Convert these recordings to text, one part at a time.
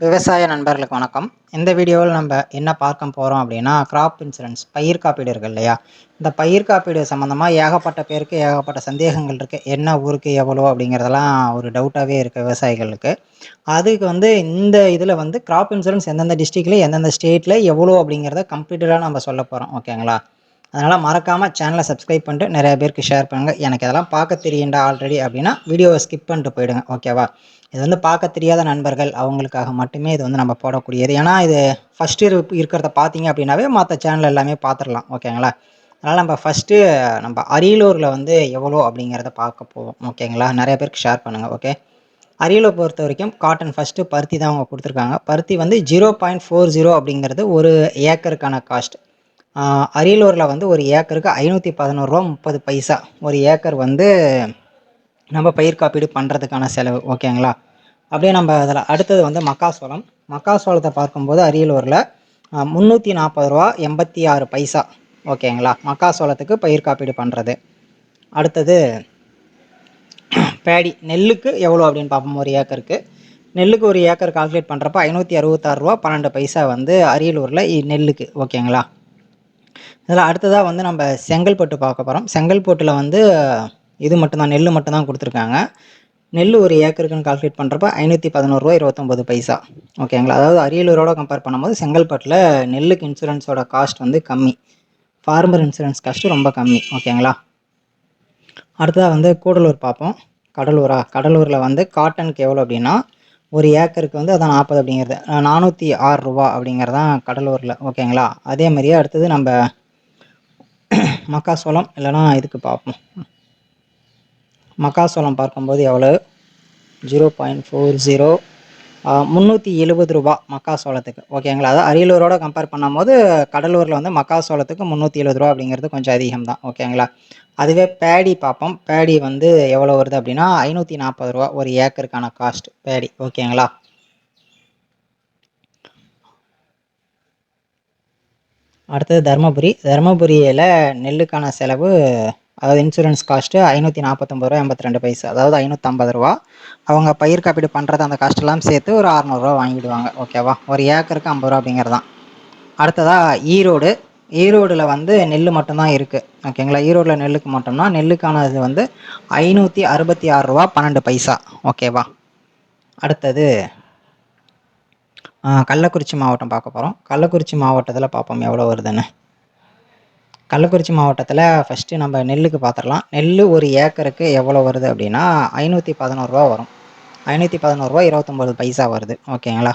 விவசாய நண்பர்களுக்கு வணக்கம். இந்த வீடியோவில் நம்ம என்ன பார்க்க போகிறோம் அப்படின்னா கிராப் இன்சூரன்ஸ் பயிர் காப்பீடு இருக்குது இல்லையா? இந்த பயிர் காப்பீடு சம்மந்தமாக ஏகப்பட்ட பேருக்கு ஏகப்பட்ட சந்தேகங்கள் இருக்குது என்ன ஊருக்கு எவ்வளோ அப்படிங்கிறதெல்லாம் ஒரு டவுட்டாகவே இருக்குது விவசாயிகளுக்கு. அதுக்கு வந்து இந்த இதில் வந்து கிராப் இன்சூரன்ஸ் எந்தெந்த டிஸ்ட்ரிக்டில் எந்தெந்த ஸ்டேட்டில் எவ்வளோ அப்படிங்கிறத கம்ப்ளீட்டடாக நம்ம சொல்ல போகிறோம் ஓகேங்களா அதனால் மறக்காமல் சேனலை சப்ஸ்கிரைப் பண்ணிட்டு நிறைய பேருக்கு ஷேர் பண்ணுங்கள் எனக்கு இதெல்லாம் பார்க்க தெரியுண்டா ஆல்ரெடி அப்படின்னா வீடியோவை ஸ்கிப் பண்ணிட்டு போயிடுங்க ஓகேவா இது வந்து பார்க்க தெரியாத நண்பர்கள் அவங்களுக்காக மட்டுமே இது வந்து நம்ம போடக்கூடியது. ஏன்னா இது ஃபஸ்ட் இயர் இருக்கிறத பார்த்தீங்க அப்படின்னாவே மற்ற சேனல் எல்லாமே பார்த்துடலாம் ஓகேங்களா அதனால் நம்ம ஃபஸ்ட்டு நம்ம அரியலூரில் வந்து எவ்வளோ அப்படிங்கிறத பார்க்க போவோம் ஓகேங்களா நிறைய பேருக்கு ஷேர் பண்ணுங்கள் ஓகே அரியலூர் பொறுத்த வரைக்கும் காட்டன் ஃபஸ்ட்டு பருத்தி தான் அவங்க கொடுத்துருக்காங்க. பருத்தி வந்து ஜீரோ பாயிண்ட் ஃபோர் ஜீரோ அப்படிங்கிறது ஒரு ஏக்கருக்கான காஸ்ட் அரியலூரில் வந்து ஒரு ஏக்கருக்கு ஐநூற்றி பதினோருவா முப்பது பைசா. ஒரு ஏக்கர் வந்து நம்ம பயிர் காப்பீடு பண்ணுறதுக்கான செலவு ஓகேங்களா? அப்படியே நம்ம அதில் அடுத்தது வந்து மக்காசோளம் மக்காசோளத்தை பார்க்கும்போது அரியலூரில் முந்நூற்றி நாற்பது ரூபா எண்பத்தி ஆறு பைசா ஓகேங்களா? மக்காசோளத்துக்கு பயிர் காப்பீடு பண்ணுறது அடுத்தது பேடி. நெல்லுக்கு எவ்வளோ அப்படின்னு பார்ப்போம் ஒரு ஏக்கருக்கு. நெல்லுக்கு ஒரு ஏக்கர் கால்குலேட் பண்ணுறப்ப ஐநூற்றி அறுபத்தாறு ரூபா பன்னெண்டு பைசா வந்து அரியலூரில் நெல்லுக்கு ஓகேங்களா? இதில் அடுத்ததாக வந்து நம்ம செங்கல்பட்டு பார்க்க போகிறோம் செங்கல்பட்டில் வந்து இது மட்டும்தான் நெல் மட்டும்தான் கொடுத்துருக்காங்க. நெல் ஒரு ஏக்கருக்குன்னு கால்குலேட் பண்ணுறப்ப ஐநூற்றி பதினோருவா இருபத்தொம்பது பைசா. ஓகேங்களா அதாவது அரியலூரோட கம்பேர் பண்ணும்போது செங்கல்பட்டில் நெல்லுக்கு இன்சூரன்ஸோட காஸ்ட் வந்து கம்மி. ஃபார்மர் இன்சூரன்ஸ் காஸ்ட்டு ரொம்ப கம்மி. ஓகேங்களா அடுத்ததாக வந்து கூடலூர் பார்ப்போம். கடலூரா? கடலூரில் வந்து காட்டனுக்கு எவ்வளோ அப்படின்னா ஒரு ஏக்கருக்கு வந்து அதான் நாற்பது அப்படிங்கிறது. நானூற்றி ஆறு ரூபா அப்படிங்கிறது தான் கடலூரில் ஓகேங்களா அதே மாதிரியே அடுத்தது நம்ம மக்காசோளம் இல்லைனா இதுக்கு பார்ப்போம். மக்காசோளம் பார்க்கும்போது எவ்வளோ ஜீரோ பாயிண்ட் ஃபோர் ஜீரோ. முந்நூற்றி எழுபது ரூபா மக்காசோளத்துக்கு. ஓகேங்களா? அதாவது அரியலூரோட கம்பேர் பண்ணும்போது கடலூரில் வந்து மக்காசோளத்துக்கு முந்நூற்றி எழுபது ரூபா அப்படிங்கிறது கொஞ்சம் அதிகம் தான். ஓகேங்களா? அதுவே பேடி பார்ப்போம். பேடி வந்து எவ்வளோ வருது அப்படின்னா ஐநூற்றி நாற்பது ரூபா ஒரு ஏக்கருக்கான காஸ்ட் பேடி. ஓகேங்களா? அடுத்தது தருமபுரி. தருமபுரியில் நெல்லுக்கான செலவு அதாவது இன்சூரன்ஸ் காஸ்ட்டு ஐநூற்றி நாற்பத்தொம்பது ரூபா எண்பத்தி ரெண்டு பைசா. அதாவது ஐநூற்றம்பது ரூபா. அவங்க பயிர் காப்பீடு பண்ணுறது அந்த காஸ்ட்டெல்லாம் சேர்த்து ஒரு அறநூறுவா வாங்கிடுவாங்க. ஓகேவா ஒரு ஏக்கருக்கு ஐம்பது ரூபா அப்படிங்கிறது தான் அடுத்ததாக ஈரோடு. ஈரோடில் வந்து நெல் மட்டும்தான் இருக்குது ஓகேங்களா ஈரோடில் நெல்லுக்கு மட்டும்தான். நெல்லுக்கானது வந்து ஐநூற்றி அறுபத்தி ஆறு ரூபா பன்னெண்டு பைசா. ஓகேவா அடுத்தது கள்ளக்குறிச்சி மாவட்டம் பார்க்க போகிறோம் கள்ளக்குறிச்சி மாவட்டத்தில் பார்ப்போம் எவ்வளோ வருதுன்னு. கள்ளக்குறிச்சி மாவட்டத்தில் ஃபஸ்ட்டு நம்ம நெல்லுக்கு பார்த்துடலாம் நெல் ஒரு ஏக்கருக்கு எவ்வளோ வருது அப்படின்னா ஐநூற்றி பதினோருவா வரும். ஐநூற்றி பதினோருவா இருபத்தொம்போது பைசா வருது. ஓகேங்களா?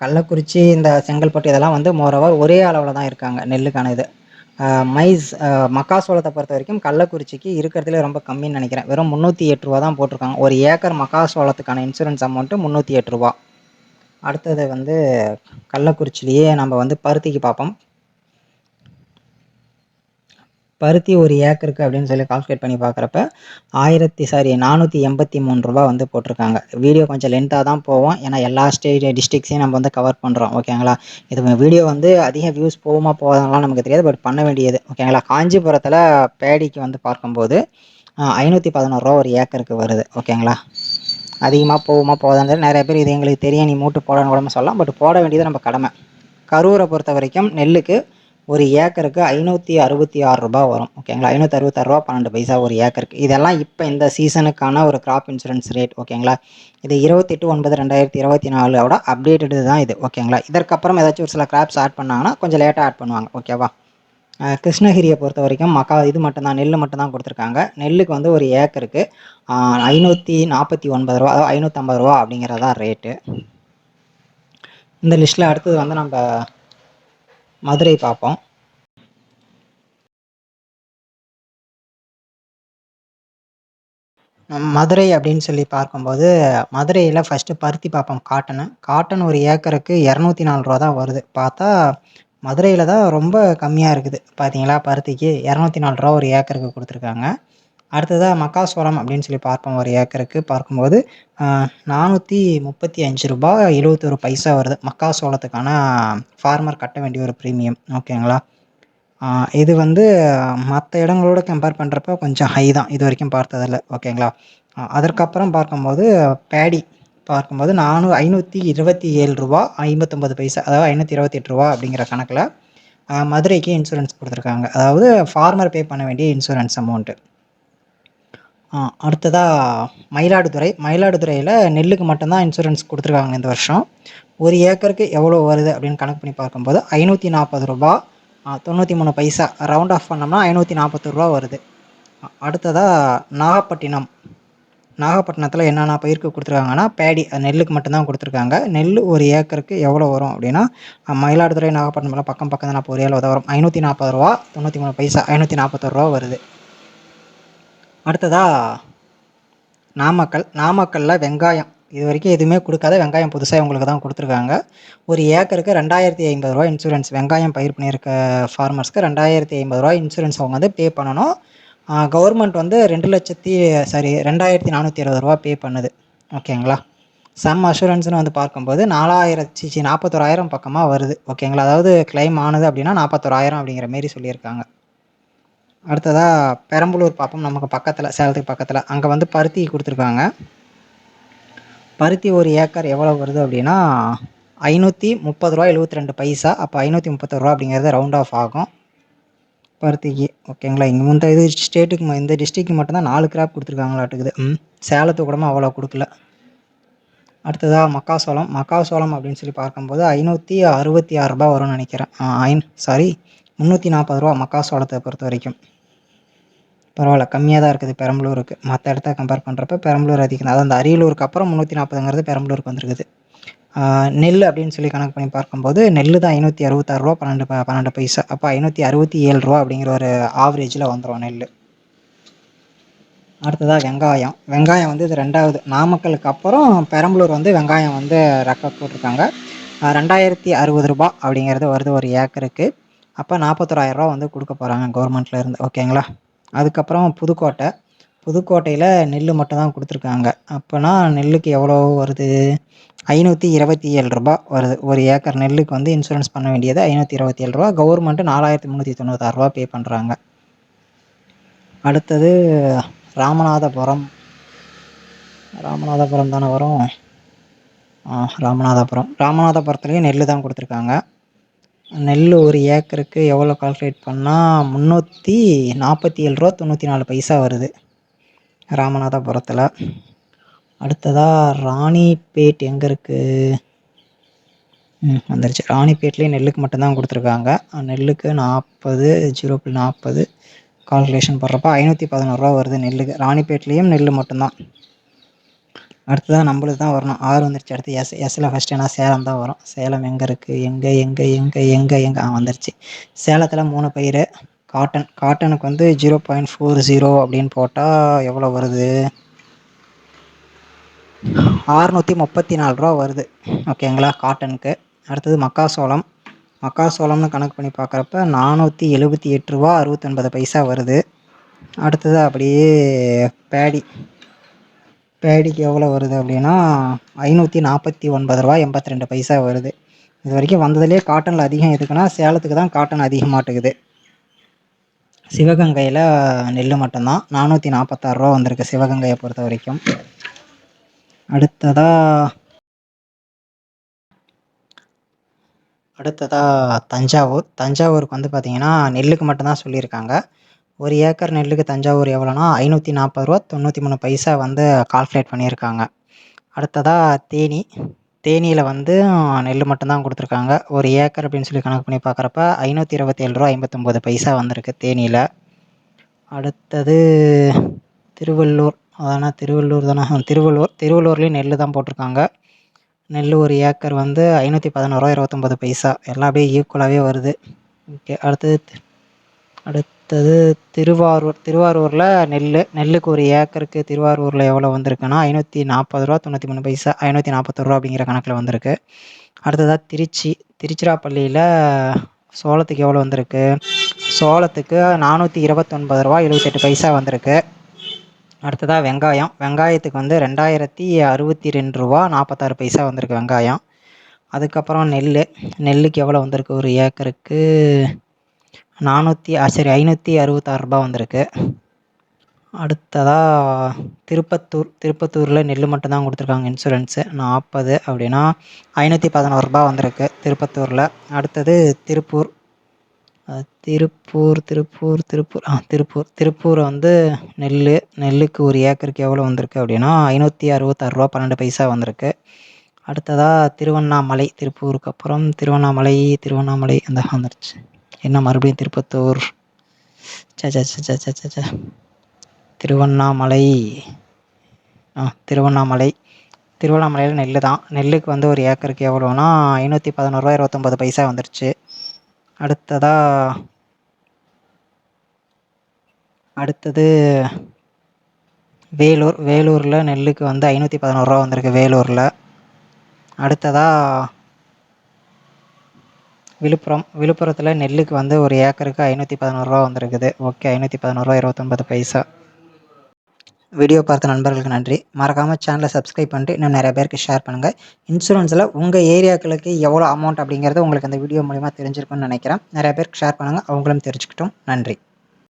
கள்ளக்குறிச்சி இந்த செங்கல்பட்டு இதெல்லாம் வந்து மோரவர் ஒரே அளவில் தான் இருக்காங்க நெல்லுக்கான இது. மைஸ் மக்காசோளத்தை பொறுத்த வரைக்கும் கள்ளக்குறிச்சிக்கு இருக்கிறதுல ரொம்ப கம்மின்னு நினைக்கிறேன். வெறும் முந்நூற்றி எட்டு ரூபா தான் போட்டிருக்காங்க. ஒரு ஏக்கர் மக்காசோளத்துக்கான இன்சூரன்ஸ் அமௌண்ட்டு முந்நூற்றி எட்டு ரூபா. அடுத்தது வந்து கள்ளக்குறிச்சிலேயே நம்ம வந்து பருத்திக்கு பார்ப்போம். பருத்தி ஒரு ஏக்கருக்கு அப்படின்னு சொல்லி கால்குலேட் பண்ணி பார்க்குறப்ப ஆயிரத்தி சாரி நானூற்றி எண்பத்தி மூணு ரூபா வந்து போட்டிருக்காங்க. வீடியோ கொஞ்சம் லென்த்தாக தான் போவோம். ஏன்னா எல்லா ஸ்டேட் டிஸ்ட்ரிக்ஸையும் நம்ம வந்து கவர் பண்ணுறோம் ஓகேங்களா இது வீடியோ வந்து அதிக வியூஸ் போகுமா போகாதெல்லாம் நமக்கு தெரியாது. பட் பண்ண வேண்டியது. ஓகேங்களா காஞ்சிபுரத்தில் பேடிக்கு வந்து பார்க்கும்போது ஐநூற்றி பதினோருவா ஒரு ஏக்கருக்கு வருது. ஓகேங்களா அதிகமாக போகுமா போதான்னு நிறைய பேர் இது எங்களுக்கு தெரியும். நீ மூட்டு போடணும் கூட சொல்லலாம். பட் போட வேண்டியது நம்ம கடமை. கரூரை பொறுத்த வரைக்கும் நெல்லுக்கு ஒரு ஏக்கருக்கு ஐநூற்றி அறுபத்தி ஆறு ரூபா வரும். ஓகேங்களா ஐநூற்றி அறுபத்தாறு ரூபா பன்னெண்டு பைசா ஒரு ஏக்கருக்கு. இதெல்லாம் இப்போ இந்த சீசனுக்கான ஒரு கிராப் இன்சூரன்ஸ் ரேட் ஓகேங்களா இது இருபத்தெட்டு ஒன்பது ரெண்டாயிரத்தி இருபத்தி நாலோட அப்டேட்டடு தான் இது ஓகேங்களா இதற்கப்புறம் ஏதாச்சும் ஒரு சில கிராப்ஸ் ஆட் பண்ணாங்கன்னா கொஞ்சம் லேட்டாக ஆட் பண்ணுவாங்க ஓகேவா கிருஷ்ணகிரியை பொறுத்த வரைக்கும் மக்கா இது மட்டும்தான் நெல் மட்டும்தான் கொடுத்துருக்காங்க. நெல்லுக்கு வந்து ஒரு ஏக்கருக்கு ஐநூற்றி நாற்பத்தி ஒன்பது ரூபா அதாவது ஐநூற்றம்பது ரூபா அப்படிங்கிறதான் ரேட்டு இந்த லிஸ்ட்டில் அடுத்தது வந்து நம்ம மதுரை பார்ப்போம் மதுரை அப்படின்னு சொல்லி பார்க்கும்போது மதுரையில் ஃபஸ்ட்டு பருத்தி பார்ப்போம் காட்டனு காட்டன் ஒரு ஏக்கருக்கு இரநூத்தி நாலு ரூபா தான் வருது. பார்த்தா மதுரையில் தான் ரொம்ப கம்மியாக இருக்குது. பார்த்தீங்களா பருத்திக்கு? இரநூத்தி நாலு ரூபா ஒரு ஏக்கருக்கு கொடுத்துருக்காங்க. அடுத்ததாக மக்காசோளம் அப்படின்னு சொல்லி பார்ப்போம். ஒரு ஏக்கருக்கு பார்க்கும்போது நானூற்றி முப்பத்தி அஞ்சு ரூபா எழுபத்தொரு பைசா வருது. மக்காசோளத்துக்கான ஃபார்மர் கட்ட வேண்டிய ஒரு ப்ரீமியம் ஓகேங்களா இது வந்து மற்ற இடங்களோட கம்பேர் பண்ணுறப்ப கொஞ்சம் ஹை தான். இது வரைக்கும் பார்த்ததில்ல. ஓகேங்களா அதற்கப்புறம் பார்க்கும்போது பேடி பார்க்கும்போது நானூ ஐநூற்றி இருபத்தி ஏழு ரூபா ஐம்பத்தொம்பது பைசா அதாவது ஐநூற்றி இருபத்தெட்டு ரூபா அப்படிங்கிற கணக்கில் மதுரைக்கு இன்சூரன்ஸ் கொடுத்துருக்காங்க. அதாவது ஃபார்மர் பே பண்ண வேண்டிய இன்சூரன்ஸ் அமௌண்ட்டு அடுத்ததாக மயிலாடுதுறை. மயிலாடுதுறையில் நெல்லுக்கு மட்டும்தான் இன்சூரன்ஸ் கொடுத்துருக்காங்க இந்த வருஷம். ஒரு ஏக்கருக்கு எவ்வளோ வருது அப்படின்னு கணக்கு பண்ணி பார்க்கும்போது ஐநூற்றி நாற்பது ரூபா தொண்ணூற்றி மூணு பைசா ரவுண்ட் ஆஃப் பண்ணோம்னா ஐநூற்றி நாற்பத்தி ரூபா வருது. அடுத்ததாக நாகப்பட்டினம். நாகப்பட்டினத்தில் என்னென்ன பயிருக்கு கொடுத்துருக்காங்கன்னா பேடி நெல்லுக்கு மட்டும்தான் கொடுத்துருக்காங்க. நெல் ஒரு ஏக்கருக்கு எவ்வளோ வரும் அப்படின்னா மயிலாடுதுறை நாகப்பட்டினம்லாம் பக்கம் பக்கம் தான் ஒரு ஏழு வரும். ஐநூற்றி நாற்பது ரூபா தொண்ணூற்றி மூணு பைசா ஐநூற்றி நாற்பத்தொரு ரூபா வருது. அடுத்ததா நாமக்கல். நாமக்கல்லில் வெங்காயம். இது வரைக்கும் எதுவுமே கொடுக்காத வெங்காயம் புதுசாக இவங்களுக்கு தான் கொடுத்துருக்காங்க. ஒரு ஏக்கருக்கு ரெண்டாயிரத்தி ஐம்பது ரூபா இன்சூரன்ஸ் வெங்காயம் பயிர் பண்ணியிருக்க ஃபார்மர்ஸ்க்கு ரெண்டாயிரத்தி ஐம்பது ரூபா இன்சூரன்ஸ் அவங்க வந்து பே பண்ணணும். கவர்மெண்ட் வந்து ரெண்டு லட்சத்தி சாரி ரெண்டாயிரத்தி நானூற்றி இருபது ரூபா பே பண்ணுது. ஓகேங்களா சம் அஷூரன்ஸ்னு வந்து பார்க்கும்போது நாலாயிரத்தி சி நாற்பத்தோராயிரம் பக்கமாக வருது. ஓகேங்களா அதாவது கிளைம் ஆனது அப்படின்னா நாற்பத்தோராயிரம் அப்படிங்கிற மாரி சொல்லியிருக்காங்க. அடுத்ததாக பெரம்பலூர் பார்ப்போம் நமக்கு பக்கத்தில் சேலத்துக்கு பக்கத்தில். அங்கே வந்து பருத்தி கொடுத்துருக்காங்க. பருத்தி ஒரு ஏக்கர் எவ்வளோ வருது அப்படின்னா ஐநூற்றி முப்பது ரூபா எழுபத்தி ரெண்டு பைசா. அப்போ ஐநூற்றி முப்பத்தொரு ரூபா அப்படிங்கிறது ரவுண்ட் ஆஃப் ஆகும். பருத்திக்கு ஓகேங்களா? இங்கே இந்த இது ஸ்டேட்டுக்கு இந்த டிஸ்ட்ரிக்கு மட்டும்தான் நாலு கிராப் கொடுத்துருக்காங்களாட்டுக்குது. ம் சேலத்து கூடமா அவ்வளோ கொடுக்கல. அடுத்ததாக மக்காசோளம். மக்காசோளம் அப்படின்னு சொல்லி பார்க்கும்போது ஐநூற்றி அறுபத்தி ஆறுரூபா வரும்னு நினைக்கிறேன். ஐன் சாரி முந்நூற்றி நாற்பது ரூபா மக்காசோளத்தை பொறுத்த வரைக்கும் பரவாயில்ல கம்மியாக தான் இருக்குது பெரம்பலூருக்கு. மற்ற இடத்த கம்பேர் பண்ணுறப்ப பெரம்பலூர் அதிகம். அதாவது அந்த அரியலூருக்கு அப்புறம் முந்நூற்றி நாற்பதுங்கிறது பெரம்பலூருக்கு வந்துருக்குது. நெல் அப்படின்னு சொல்லி கணக்கு பண்ணி பார்க்கும்போது நெல் தான் ஐநூற்றி அறுபத்தாறு ரூபா பன்னெண்டு பன்னெண்டு பைசா. அப்போ ஐநூற்றி அறுபத்தி ஏழு ரூபா அப்படிங்கிற ஒரு ஆவரேஜில் வந்துடும் நெல் அடுத்ததாக வெங்காயம். வெங்காயம் வந்து இது ரெண்டாவது. நாமக்கலுக்கு அப்புறம் பெரம்பலூர் வந்து வெங்காயம் வந்து ரெக்கார்ட் போட்டிருக்காங்க. ரெண்டாயிரத்தி அறுபது ரூபா அப்படிங்கிறது வருது ஒரு ஏக்கருக்கு. அப்போ நாற்பத்தோராயிரரூவா வந்து கொடுக்க போகிறாங்க கவர்மெண்ட்லேருந்து ஓகேங்களா அதுக்கப்புறம் புதுக்கோட்டை. புதுக்கோட்டையில் நெல் மட்டும் தான் கொடுத்துருக்காங்க. அப்போனா நெல்லுக்கு எவ்வளோ வருது? ஐநூற்றி இருபத்தி ஏழு ரூபா வருது. ஒரு ஏக்கர் நெல்லுக்கு வந்து இன்சூரன்ஸ் பண்ண வேண்டியது ஐநூற்றி இருபத்தி ஏழு ரூபா. கவர்மெண்ட்டு நாலாயிரத்தி முந்நூற்றி தொண்ணூத்தாறுரூவா பே பண்ணுறாங்க அடுத்தது ராமநாதபுரம். ராமநாதபுரம் தானே வரும்? ராமநாதபுரம். ராமநாதபுரத்துலேயும் நெல் தான் கொடுத்துருக்காங்க. நெல் ஒரு ஏக்கருக்கு எவ்வளோ கால்குலேட் பண்ணால் முந்நூற்றி நாற்பத்தி ஏழு ரூபா தொண்ணூற்றி நாலு பைசா வருது. ராமநாதபுரத்தில். அடுத்ததாக ராணிப்பேட் எங்கே இருக்குது ம் வந்துருச்சு. ராணிப்பேட்லேயும் நெல்லுக்கு மட்டும்தான் கொடுத்துருக்காங்க. நெல்லுக்கு நாற்பது ஜீரோ புள்ளி நாற்பது கால்குலேஷன் போடுறப்ப ஐநூற்றி பதினோருவா வருது நெல்லுக்கு. ராணிப்பேட்லேயும் நெல் மட்டும்தான். அடுத்ததாக நம்மளுக்கு தான் வரணும். ஆறு வந்துருச்சு. அடுத்து எஸ் எஸ்ஸில் ஃபஸ்ட்டு ஏன்னா சேலம் தான் வரும். சேலம் எங்கே இருக்குது எங்கே எங்கே எங்கே எங்கே எங்கே? வந்துருச்சு. சேலத்தில் மூணு பயிர். காட்டன் காட்டனுக்கு வந்து ஜீரோ பாயிண்ட் ஃபோர் ஜீரோ அப்படின்னு போட்டால் எவ்வளோ வருது? ஆறுநூற்றி முப்பத்தி நாலு ரூபா வருது. ஓகேங்களா காட்டனுக்கு அடுத்தது மக்காசோளம் மக்காசோளம்னு கணக்கு பண்ணி பார்க்குறப்ப நானூற்றி எழுபத்தி எட்டு ரூபா அறுபத்தொன்பது பைசா வருது. அடுத்தது அப்படியே பேடி. பேடிக்கு எவ்வளோ வருது அப்படின்னா ஐநூற்றி நாற்பத்தி ஒன்பது ரூபா எண்பத்தி ரெண்டு பைசா வருது. இது வரைக்கும் வந்ததுலேயே காட்டனில் அதிகம் எதுக்குன்னா சேலத்துக்கு தான் காட்டன் அதிகமாட்டுக்குது சிவகங்கையில் நெல் மட்டும்தான். நானூற்றி நாற்பத்தாறு ரூபா வந்திருக்கு சிவகங்கையை பொறுத்த வரைக்கும். அடுத்ததாக அடுத்ததாக தஞ்சாவூர். தஞ்சாவூருக்கு வந்து பார்த்திங்கன்னா நெல்லுக்கு மட்டும்தான் சொல்லியிருக்காங்க. ஒரு ஏக்கர் நெல்லுக்கு தஞ்சாவூர் எவ்வளோனா ஐநூற்றி நாற்பது ரூபா தொண்ணூற்றி மூணு பைசா வந்து கால்குலேட் பண்ணியிருக்காங்க. அடுத்ததாக தேனி. தேனியில் வந்து நெல் மட்டும்தான் கொடுத்துருக்காங்க. ஒரு ஏக்கர் அப்படின்னு சொல்லி கணக்கு பண்ணி பார்க்குறப்ப ஐநூற்றி இருபத்தேழு ரூபா ஐம்பத்தொம்போது பைசா வந்திருக்கு தேனியில். அடுத்தது திருவள்ளூர். அதான திருவள்ளூர் தானே? திருவள்ளூர் திருவள்ளூர்லேயும் நெல் தான் போட்டிருக்காங்க. நெல் ஒரு ஏக்கர் வந்து ஐநூற்றி பதினோருவா இருபத்தொம்பது பைசா. எல்லாம் அப்படியே ஈக்குவலாகவே வருது. ஓகே அடுத்தது அடுத்தது திருவாரூர் திருவாரூரில் நெல் நெல்லுக்கு ஒரு ஏக்கருக்கு திருவாரூரில் எவ்வளோ வந்திருக்குன்னா ஐநூற்றி நாற்பது ரூபா தொண்ணூற்றி மூணு பைசா ஐநூற்றி நாற்பத்தொரு அப்படிங்கிற கணக்கில் வந்திருக்கு. அடுத்ததாக திருச்சி திருச்சிராப்பள்ளியில் சோளத்துக்கு எவ்வளோ வந்திருக்கு? சோளத்துக்கு நானூற்றி இருபத்தொன்பது ரூபா எழுபத்தெட்டு பைசா வந்திருக்கு. அடுத்ததாக வெங்காயம். வெங்காயத்துக்கு வந்து ரெண்டாயிரத்தி அறுபத்தி ரெண்டு ரூபா நாற்பத்தாறு பைசா வந்திருக்கு வெங்காயம். அதுக்கப்புறம் நெல் நெல்லுக்கு எவ்வளோ வந்திருக்கு? ஒரு ஏக்கருக்கு நானூற்றி சரி ஐநூற்றி அறுபத்தாறு ரூபா வந்திருக்கு. அடுத்ததாக திருப்பத்தூர் திருப்பத்தூரில் நெல் மட்டும்தான் கொடுத்துருக்காங்க இன்சூரன்ஸு நாற்பது அப்படின்னா ஐநூற்றி பதினோருபா வந்திருக்கு திருப்பத்தூரில். அடுத்தது திருப்பூர். திருப்பூர் திருப்பூர் திருப்பூர் ஆ திருப்பூர். திருப்பூர் வந்து நெல் நெல்லுக்கு ஒரு ஏக்கருக்கு எவ்வளோ வந்திருக்கு அப்படின்னா ஐநூற்றி அறுபத்தாறு ரூபா பன்னெண்டு பைசா வந்திருக்கு. அடுத்ததாக திருவண்ணாமலை திருப்பூருக்கு அப்புறம் திருவண்ணாமலை திருவண்ணாமலை அந்த வந்துருச்சு. என்ன மறுபடியும் திருப்பத்தூர்? சே சே சே சே சே திருவண்ணாமலை. ஆ திருவண்ணாமலை. திருவண்ணாமலையில் நெல் தான். நெல்லுக்கு வந்து ஒரு ஏக்கருக்கு எவ்வளோனா ஐநூற்றி பதினோருவா இருபத்தொம்பது பைசா வந்துருச்சு. அடுத்ததாக அடுத்தது வேலூர். வேலூரில் நெல்லுக்கு வந்து ஐநூற்றி பதினோருவா வந்திருக்கு வேலூரில். அடுத்ததாக விழுப்புரம் விழுப்புரத்தில் நெல்லுக்கு வந்து ஒரு ஏக்கருக்கு ஐநூற்றி பதினோருவா வந்திருக்குது. ஓகே ஐநூற்றி பதினோருவா இருபத்தொம்பது பைசா. வீடியோ பார்த்த நண்பர்களுக்கு நன்றி. மறக்காமல் சேனலை சப்ஸ்கிரைப் பண்ணிட்டு இன்னும் நிறைய பேருக்கு ஷேர் பண்ணுங்கள் இன்சூரன்ஸில் உங்கள் ஏரியாக்களுக்கு எவ்வளோ அமௌண்ட் அப்படிங்கிறது உங்களுக்கு அந்த வீடியோ மூலிமா தெரிஞ்சிருக்கும்னு நினைக்கிறேன். நிறைய பேருக்கு ஷேர் பண்ணுங்கள் அவங்களும் தெரிஞ்சுக்கிட்டோம். நன்றி.